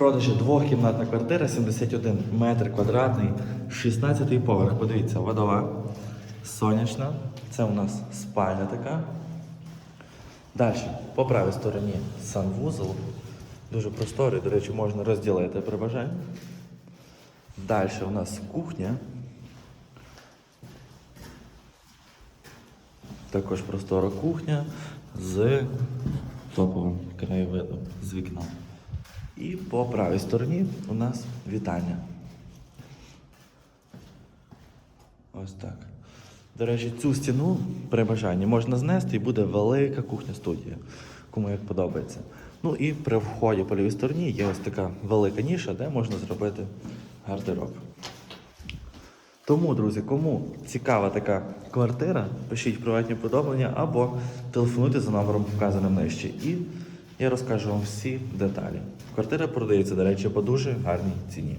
продажі двохкімнатна квартира, 71 метр квадратний, 16 поверх. Подивіться, водова, сонячна. Це у нас спальня така. Далі, по правій стороні санвузол. Дуже просторий, до речі, можна розділити при бажанні. Далі у нас кухня. Також простора кухня з топовим краєвидом з вікна. І по правій стороні у нас вітальня. Ось так. До речі, цю стіну при бажанні можна знести і буде велика кухня-студія, кому як подобається. Ну і при вході по лівій стороні є ось така велика ніша, де можна зробити гардероб. Тому, друзі, кому цікава така квартира, пишіть приватні повідомлення або телефонуйте за номером вказаним нижче. Я розкажу вам всі деталі. Квартира продається, до речі, по дуже гарній ціні.